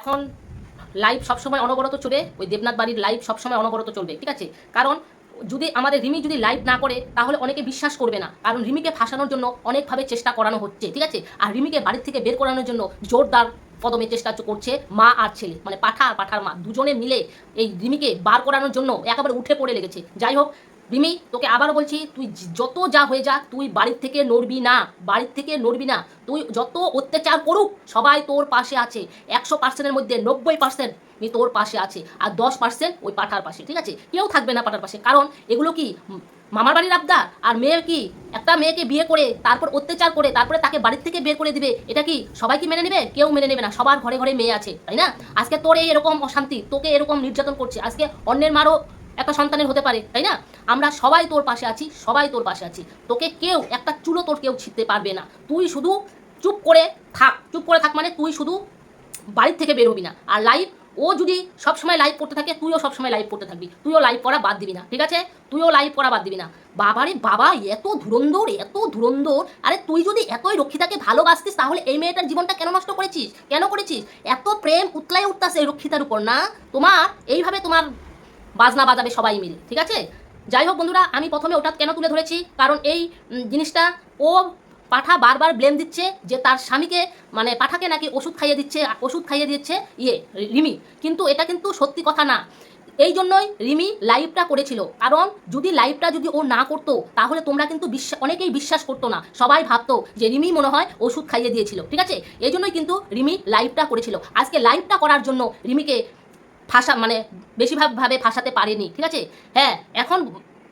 এখন লাইভ সবসময় অনবরত চলবে, ওই দেবনাথ বাড়ির লাইভ সবসময় অনবরত চলবে, ঠিক আছে? কারণ যদি আমাদের রিমি যদি লাইভ না করে, তাহলে অনেকে বিশ্বাস করবে না। কারণ রিমিকে ফাঁসানোর জন্য অনেকভাবে চেষ্টা করানো হচ্ছে, ঠিক আছে? আর রিমিকে বাড়ির থেকে বের করানোর জন্য জোরদার কদমে চেষ্টা করছে মা আর ছেলে মানে পাঠা আর পাঠার মা, দুজনে মিলে এই রিমিকে বার করানোর জন্য একেবারে উঠে পড়ে লেগেছে। যাই হোক রিমি তোকে আবারও বলছি, তুই যত যা হয়ে যা তুই বাড়ির থেকে নড়বি না, বাড়ির থেকে নড়বি না। তুই যত অত্যাচার করুক, সবাই তোর পাশে আছে। একশো পার্সেন্টের মধ্যে নব্বই পার্সেন্ট তোর পাশে আছে আর দশ পার্সেন্ট ওই পাঠার পাশে, ঠিক আছে? কেউ থাকবে না পাঠার পাশে। কারণ এগুলো কি মামার বাড়ির আবদার? আর মেয়ে কি? একটা মেয়েকে বিয়ে করে, তারপর অত্যাচার করে, তারপরে তাকে বাড়ির থেকে বের করে দিবে, এটা কি সবাই কি মেনে নেবে? কেউ মেনে নেবে না। সবার ঘরে ঘরে মেয়ে আছে, তাই না? আজকে তোর এই এরকম অশান্তি, তোকে এরকম নির্যাতন করছে। আজকে অন্যের মারও একটা সন্তানের হতে পারে, তাই না? আমরা সবাই তোর পাশে আছি, সবাই তোর পাশে আছি। তোকে কেউ, একটা চুলো তোর কেউ ছিঁড়তে পারবে না। তুই শুধু চুপ করে থাক। চুপ করে থাক মানে তুই শুধু বাড়ির থেকে বের হবি না। আর লাইভ ও যদি সবসময় লাইভ করতে থাকে, তুইও সবসময় লাইভ করতে থাকবি। তুইও লাইভ করা বাদ দিবি না, ঠিক আছে? তুইও লাইভ করা বাদ দিবি না। বাবারে বাবা, এত ধুরন্ধর এত ধুরন্ধর। আরে তুই যদি এতই রক্ষিতাকে ভালোবাসতিস, তাহলে এই মেয়েটার জীবনটা কেন নষ্ট করেছিস? কেন করেছিস? এত প্রেম, উতলাই উঠতাছে এই রক্ষিতার উপর, না? তোমার, এইভাবে তোমার বাজনা বাজাবে সবাই মিলে, ঠিক আছে? যাই হোক বন্ধুরা, আমি প্রথমে ওটা কেন তুলে ধরেছি? কারণ এই জিনিসটা ও পাঠা বারবার ব্লেম দিচ্ছে যে তার স্বামীকে মানে পাঠাকে নাকি ওষুধ খাইয়ে দিচ্ছে ওষুধ খাইয়ে দিচ্ছে ইয়ে রিমি। কিন্তু এটা কিন্তু সত্যি কথা না। এই জন্যই রিমি লাইভটা করেছিল। কারণ যদি লাইভটা যদি ও না করতো, তাহলে তোমরা কিন্তু বিশ্বাস, অনেকেই বিশ্বাস করতো না। সবাই ভাবতো যে রিমি মনে হয় ওষুধ খাইয়ে দিয়েছিল, ঠিক আছে? এই জন্যই কিন্তু রিমি লাইভটা করেছিল। আজকে লাইভটা করার জন্য রিমিকে ফাঁসা মানে বেশিরভাগভাবে ফাঁসাতে পারেনি, ঠিক আছে? হ্যাঁ এখন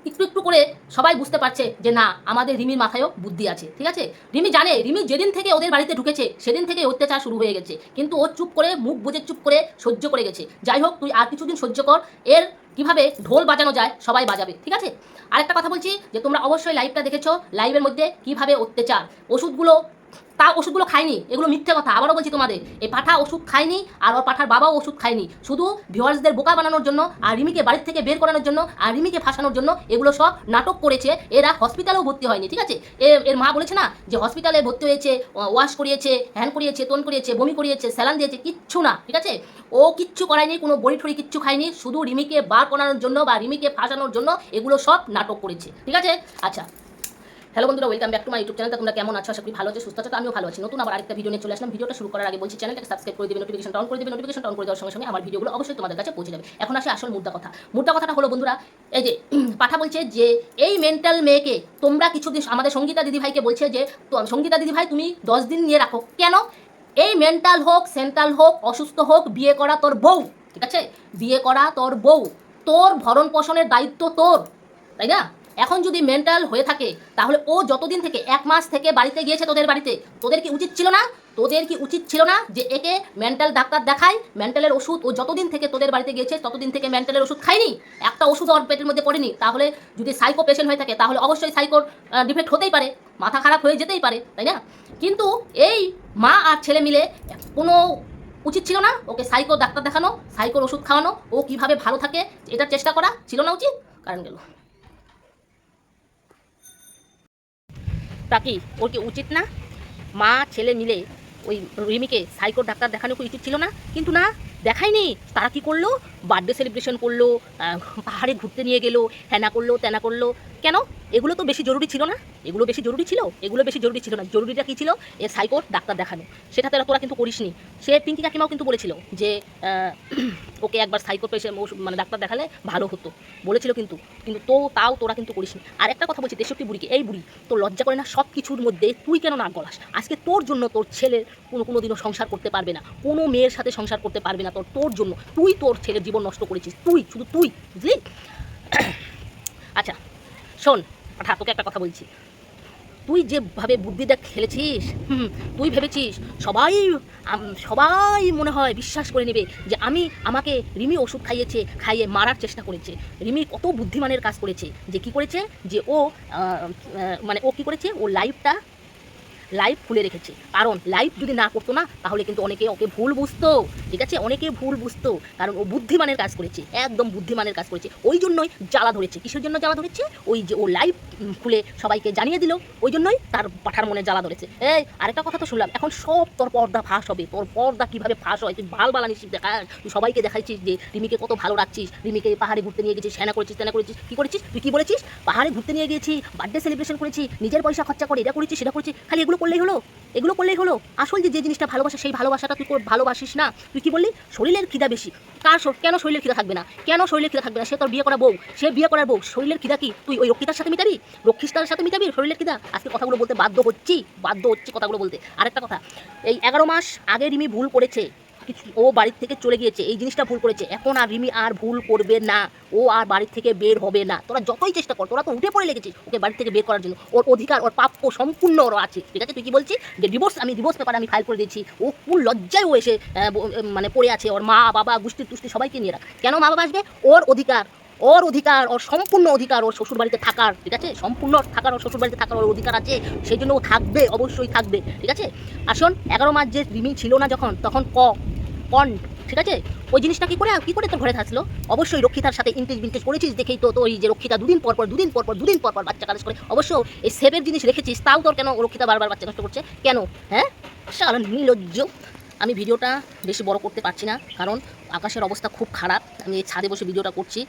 একটু একটু করে সবাই বুঝতে পারছে যে না, আমাদের রিমির মাথায়ও বুদ্ধি আছে, ঠিক আছে? রিমি জানে, রিমি যেদিন থেকে ওদের বাড়িতে ঢুকেছে, সেদিন থেকে অত্যাচার শুরু হয়ে গেছে, কিন্তু ও চুপ করে, মুখ বুঝে চুপ করে সহ্য করে গেছে। যাই হোক, তুই আর কিছুদিন সহ্য কর, এর কীভাবে ঢোল বাজানো যায়, সবাই বাজাবে, ঠিক আছে? আরেকটা কথা বলছি, যে তোমরা অবশ্যই লাইভটা দেখেছ লাইভের মধ্যে কীভাবে অত্যাচার, ওষুধগুলো তা ওষুধগুলো খায়নি, এগুলো মিথ্যে কথা, আবারও বলছি তোমাদের এই পাঠা ওষুধ খায়নি আর ওর পাঠার বাবাও ওষুধ খায়নি। শুধু ভিউয়ার্সদের বোকা বানানোর জন্য আর রিমিকে বাড়ির থেকে বের করানোর জন্য আর রিমিকে ফাঁসানোর জন্য এগুলো সব নাটক করেছে, এরা হসপিটালেও ভর্তি হয়নি, ঠিক আছে? এ, এর মা বলেছে না যে হসপিটালে ভর্তি হয়েছে ওয়াশ করিয়েছে হ্যান করিয়েছে তোন করিয়েছে, বমি করিয়েছে স্যালান দিয়েছে, কিচ্ছু না, ঠিক আছে? ও কিচ্ছু করায়নি, কোনো বড়ি ঠড়ি কিচ্ছু খায়নি, শুধু রিমিকে বার করানোর জন্য বা রিমিকে ফাঁসানোর জন্য এগুলো সব নাটক করেছে, ঠিক আছে? আচ্ছা হ্যালো বন্ধুরা welcome back to my YouTube channel তোমরা কেমন আছো? আশা করি ভালো আছো, সুস্থ আছো আমিও ভালো আছি। নতুন আবার আরেকটা ভিডিও নিয়ে চলে আসলাম। ভিডিওটা শুরু করার আগে বলছি চ্যানেলটাকে সাবস্ক্রাইব করে দিবে নোটিফিকেশন অন করে দেবে। নোটিফিকেশন অন করে দেওয়ার সঙ্গে সঙ্গে আমার ভিডিওগুলো অবশ্যই তোমাদের কাছে পৌঁছে যাবে। এখন আসে আসল মুদ্রা কথা। মুদ্রা কথাটা হলো, বন্ধুরা, এই যে, পাঠা বলছে যে, এই মেন্টাল মেয়েকে তোমরা কিছুদিন, আমাদের সঙ্গীতা দিদিভাইকে বলছে যে সঙ্গীতা দিদিভাই, তুমি দশ দিন নিয়ে রাখো। কেন? এই মেন্টাল হোক সেন্ট্রাল হোক, অসুস্থ হোক, বিয়ে করা তোর বউ, ঠিক আছে? বিয়ে করা তোর বউ। তোর ভরণ পোষণের দায়িত্ব তোর, তাই না? এখন যদি মেন্টাল হয়ে থাকে, তাহলে ও যতদিন থেকে এক মাস থেকে বাড়িতে গিয়েছে তোদের বাড়িতে, তোদের কি উচিত ছিল না? তোদের কি উচিত ছিল না যে একে মেন্টাল ডাক্তার দেখায় মেন্টালের ওষুধ ও যতদিন থেকে তোদের বাড়িতে গিয়েছে, ততদিন থেকে মেন্টালের ওষুধ খায়নি? একটা ওষুধ ওর পেটের মধ্যে পড়েনি, তাহলে যদি সাইকো পেশেন্ট হয়ে থাকে, তাহলে অবশ্যই সাইকোর ডিফেক্ট হতেই পারে, মাথা খারাপ হয়ে যেতেই পারে, তাই না? কিন্তু এই মা আর ছেলে মিলে কোনো উচিত ছিল না ওকে সাইকো ডাক্তার দেখানো সাইকোর ওষুধ খাওয়ানো, ও কীভাবে ভালো থাকে, এটার চেষ্টা করা ছিল না উচিত? কারণ গেল। তা কি ওর কি উচিত না। মা, ছেলে মিলে ওই রিমিকে সাইকোর ডাক্তার দেখানো কি উচিত ছিল না। কিন্তু না, দেখায়নি। তারা কি করল? বার্থডে সেলিব্রেশন করল পাহাড়ে ঘুরতে নিয়ে গেলো হ্যানা করল ত্যানা করল। কেন? এগুলো তো বেশি জরুরি ছিল না? এগুলো বেশি জরুরি ছিল? এগুলো বেশি জরুরি ছিল না। জরুরিটা কী ছিল? এ সাইকোর ডাক্তার দেখানো। সেটা তোরা কিন্তু করিসনি। সে পিঙ্কি কাকিমাও কিন্তু বলেছিল যে ওকে একবার সাইকো পেশে মানে ডাক্তার দেখালে ভালো হতো। বলেছিল কিন্তু। কিন্তু তো, তাও তোরা কিন্তু করিসনি। আর একটা কথা বলছি তেষট্টি বুড়িকে, এই বুড়ি, তোর লজ্জা করে না সব কিছুর মধ্যে তুই কেন নাক গলাস আজকে তোর জন্য তোর ছেলের কোনো কোনো দিনও সংসার করতে পারবে না। কোনো মেয়ের সাথে সংসার করতে পারবে না তোর তোর জন্য। তুই তোর ছেলের জীবন নষ্ট করেছিস। তুই, শুধু তুই, বুঝলি? আচ্ছা শোন, পাঠা, তোকে একটা কথা বলছি। তুই যেভাবে বুদ্ধিটা খেলেছিস তুই ভেবেছিস, সবাই সবাই মনে হয় বিশ্বাস করে নেবে যে আমি, আমাকে রিমি ওষুধ খাইয়েছে, খাইয়ে মারার চেষ্টা করেছে। রিমি কত বুদ্ধিমানের কাজ করেছে। যে কি করেছে? যে ও মানে ও কি করেছে? ও লাইভটা লাইভ খুলে রেখেছে। কারণ লাইভ যদি না করতো না, তাহলে কিন্তু অনেকে ওকে ভুল বুঝতো। ঠিক আছে? অনেকে ভুল বুঝতো। কারণ ও বুদ্ধিমানের কাজ করেছে, একদম বুদ্ধিমানের কাজ করেছে। ওই জন্যই জ্বালা ধরেছে। কিসের জন্য জ্বালা ধরেছে? ওই যে ও লাইভ খুলে সবাইকে জানিয়ে দিল। ওই জন্যই তার পাঠার মনে জ্বালা ধরেছে। এই, আরেকটা কথা তো শুনলাম। এখন সব তোর পর্দা ফাঁস হবে। তোর পর্দা কীভাবে ফাঁস হয়? তুই ভালো বালা নিশ্চিত দেখা তুই সবাইকে দেখাইছিস যে রিমিকে কত ভালো রাখছিস। রিমিকে পাহাড়ে ঘুরতে নিয়ে গেছিস। হ্যানা করেছিস, তেনা করেছিস। কি করেছিস? তুই কি বলেছিস? পাহাড়ে ঘুরতে নিয়ে গেছি বার্থডে সেলিব্রেশন করেছি নিজের পয়সা খরচা করে এটা করেছি সেটা করেছি খালি এগুলো করলেই হলো? এগুলো করলেই হলো? আসল যে যে জিনিসটা ভালোবাসা, সেই ভালোবাসাটা তুই ভালোবাসিস না, তুই কি বললি? শরীরের খিদা বেশি। কার কেন শরীরের খিদা থাকবে না? কেন শরীরের খিদা থাকবে না? সে তোর বিয়ে করা বউ। সে বিয়ে করার বউ। শরীরের খিদা কি? তুই ওই রক্ষিতার সাথে মিটাবি রক্ষিতার সাথে মিটাবি শরীরের খিদা? আজকে কথাগুলো বলতে বাধ্য হচ্ছি। বাধ্য হচ্ছে কথাগুলো বলতে। আরেকটা কথা। এই এগারো মাস আগে রিমি ভুল করেছে। কিছু- ও বাড়ির থেকে চলে গিয়েছে। এই জিনিসটা ভুল করেছে। এখন আর রিমি আর ভুল করবে না। ও আর বাড়ির থেকে বের হবে না। তোরা যতই চেষ্টা কর, তোরা তো উঠে পড়ে লেগেছিস ওকে বাড়ি থেকে বের করার জন্য। ওর অধিকার, ওর প্রাপ্য সম্পূর্ণ ওর আছে। ঠিক আছে? তুই কি বলছিস? যে ডিভোর্স আমি ডিভোর্স পেপার আমি ফাইল করে দিয়েছি। ও কোন লজ্জায় ও এসে মানে পড়ে আছে। ওর মা, বাবা, গোষ্ঠী তুষ্টি সবাইকে নিয়ে রাখ। কেন মা বাবা আসবে? ওর অধিকার ওর অধিকার, ওর সম্পূর্ণ অধিকার ওর শ্বশুর বাড়িতে থাকার। ঠিক আছে? সম্পূর্ণ থাকার ওর শ্বশুর বাড়িতে থাকার ওর অধিকার আছে। সেই জন্য ও থাকবে, অবশ্যই থাকবে। ঠিক আছে? আসুন এগারো মাস যে রিমি ছিল না যখন, তখন ক? কন ঠিক আছে? ওই জিনিসটা কি করে কি করে তোর ঘরে থাকল? অবশ্যই রক্ষিতার সাথে ইন্টেজ বিন্টেজ করেছিস দেখেই তো ওই যে রক্ষিতা দুদিন পর পর, দুদিন পর পর, দুদিন পর পর বাচ্চা কালেজ করে। অবশ্য এই সেভের জিনিস রেখেছিস, তাও তোর কেন রক্ষিতা বারবার বাচ্চা নষ্ট করছে? কেন? হ্যাঁ? সারা নির্লজ্জ। আমি ভিডিওটা বেশি বড় করতে পারছি না, কারণ আকাশের অবস্থা খুব খারাপ। আমি ছাদে বসে ভিডিওটা করছি।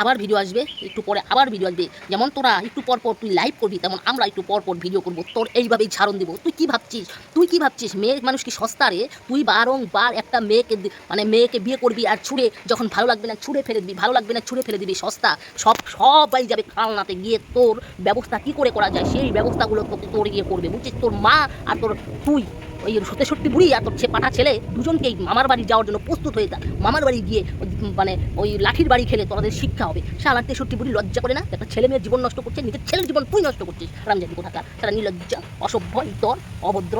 আবার ভিডিও আসবে, একটু পরে আবার ভিডিও আসবে। যেমন তোরা একটু পর পর তুই লাইভ করবি, তেমন আমরা একটু পর পর ভিডিও করব। তোর এইভাবেই ছাড়ন দিব। তুই কি ভাবছিস? তুই কি ভাবছিস? মেয়ে মানুষ কি সস্তা রে? তুই বারংবার একটা মেয়েকে মানে মেয়েকে বিয়ে করবি আর ছুঁড়ে, যখন ভালো লাগবে না ছুঁড়ে ফেলে দিবি, ভালো লাগবে না ছুঁড়ে ফেলে দিবি, সস্তা। সব, সবাই যাবে খালনাতে গিয়ে তোর ব্যবস্থা কি করে করা যায়? সেই ব্যবস্থাগুলো তোকে তোর গিয়ে করবে, বুঝছিস? তোর মা আর তোর তুই। ওই সত্যি বুড়ি আর তোর পাঠা ছেলে দুজনকেই মামার বাড়ি যাওয়ার জন্য প্রস্তুত হয়ে থাক মামার বাড়ি গিয়ে মানে ওই লাঠির বাড়ি খেলে তোদের শিক্ষা হবে। সারা তেষট্টি বুড়ি লজ্জা করে না? একটা ছেলে মেয়ের জীবন নষ্ট করছে নিজের ছেলের জীবন তুই নষ্ট করছিস। রামজানি কোথাকার? তারা নির্লজ্জা অসভ্য ইতর অভদ্র।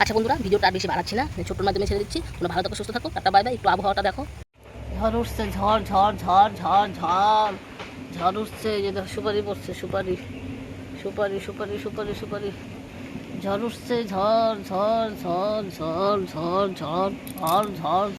আচ্ছা বন্ধুরা, ভিডিওটা আর বেশি বাড়াচ্ছি না। ছোট্টোর মাধ্যমে ছেড়ে দিচ্ছি। তোমরা ভালো থাকো, সুস্থ থাকো। Tata, bye bye. একটু আবহাওয়াটা দেখো। ঝড় উঠছে, ঝড় ঝড় ঝড় ঝড় ঝড়। ঝড় উঠছে যে সুপারি পড়ছে, সুপারি। সুপারি সুপারি সুপারি সুপারি। ঝড় উঠছে ঝড় ঝড় ঝড় ঝড় ঝড় ঝড় ঝড় ঝড়।